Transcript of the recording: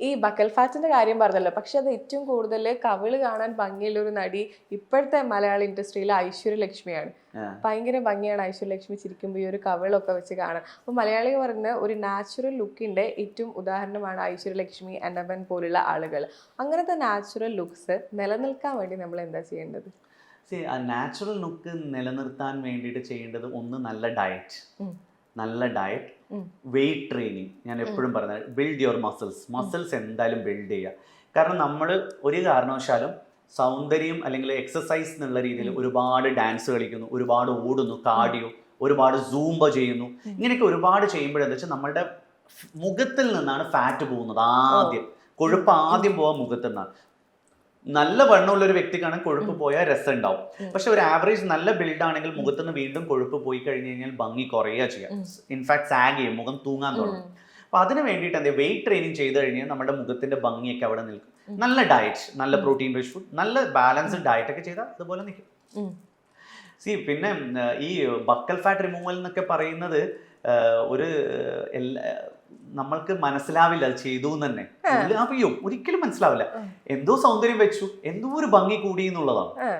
ഈ ബക്കൽ ഫാറ്റിന്റെ കാര്യം പറഞ്ഞല്ലോ. പക്ഷെ അത് ഏറ്റവും കൂടുതൽ കവിൾ കാണാൻ ഭംഗിയുള്ള ഒരു നടി ഇപ്പോഴത്തെ മലയാള ഇൻഡസ്ട്രിയിലെ ഐശ്വര്യലക്ഷ്മിയാണ് ആ. ഭയങ്കര ഭംഗിയാണ് ഐശ്വര്യലക്ഷ്മി ചിരിക്കുമ്പോൾ ഈ ഒരു കവിളൊക്കെ വെച്ച് കാണാൻ. അപ്പോൾ മലയാളി പറയുന്ന ഒരു നാച്ചുറൽ ലുക്കിന്റെ ഏറ്റവും ഉദാഹരണമാണ് ഐശ്വര്യലക്ഷ്മി അനവൻ പോലുള്ള ആളുകൾ. അങ്ങനത്തെ നാച്ചുറൽ ലുക്സ് നിലനിൽക്കാൻ വേണ്ടി നമ്മൾ എന്താ ചെയ്യേണ്ടത്? നാച്ചുറൽ ലുക്ക് നിലനിർത്താൻ വേണ്ടിയിട്ട് ചെയ്യേണ്ടത് ഒന്ന് നല്ല ഡയറ്റ്. നല്ല ഡയറ്റ്. വെയിറ്റ് ട്രെയിനിങ് ഞാൻ എപ്പോഴും പറഞ്ഞത് ബിൽഡ് യുവർ മസിൽസ് മസിൽസ് എന്തായാലും ബിൽഡ് ചെയ്യുക. കാരണം നമ്മൾ ഒരു കാരണവശാലും സൗന്ദര്യം അല്ലെങ്കിൽ എക്സസൈസ് എന്നുള്ള രീതിയിൽ ഒരുപാട് ഡാൻസ് കളിക്കുന്നു ഒരുപാട് ഓടുന്നു കാർഡിയോ ഒരുപാട് സൂംബ ചെയ്യുന്നു. ഇങ്ങനെയൊക്കെ ഒരുപാട് ചെയ്യുമ്പോഴെന്ന് വെച്ചാൽ നമ്മളുടെ മുഖത്തിൽ നിന്നാണ് ഫാറ്റ് പോകുന്നത് ആദ്യം. കൊഴുപ്പ് ആദ്യം പോകാൻ മുഖത്തു നിന്നാണ്. നല്ല വണ്ണമുള്ള ഒരു വ്യക്തിക്കാണെങ്കിൽ കൊഴുപ്പ് പോയാൽ രസം ഉണ്ടാവും. പക്ഷെ ഒരു ആവറേജ് നല്ല ബിൽഡ് ആണെങ്കിൽ മുഖത്ത് നിന്ന് വീണ്ടും കൊഴുപ്പ് പോയി കഴിഞ്ഞ് കഴിഞ്ഞാൽ ഭംഗി കുറയുക ചെയ്യാം. ഇൻഫാക്ട് സാഗ് ചെയ്യും മുഖം തൂങ്ങാൻ തുടങ്ങും. അപ്പൊ അതിന് വേണ്ടിയിട്ട് എന്താ വെയിറ്റ് ട്രെയിനിങ് ചെയ്ത് കഴിഞ്ഞാൽ നമ്മുടെ മുഖത്തിന്റെ ഭംഗിയൊക്കെ അവിടെ നിൽക്കും. നല്ല ഡയറ്റ് നല്ല പ്രോട്ടീൻ റിച്ച് ഫുഡ് നല്ല ബാലൻസ്ഡ് ഡയറ്റ് ഒക്കെ ചെയ്താൽ അതുപോലെ നിൽക്കും. സി പിന്നെ ഈ ബക്കൽ ഫാറ്റ് റിമൂവൽ എന്നൊക്കെ പറയുന്നത് ഒരു എല്ലാ നമ്മൾക്ക് മനസ്സിലാവില്ല അത് ചെയ്തു തന്നെ. അയ്യോ ഒരിക്കലും മനസ്സിലാവില്ല. എന്തോ സൗന്ദര്യം വെച്ചു എന്തോ ഒരു ഭംഗി കൂടി എന്നുള്ളതാണ്.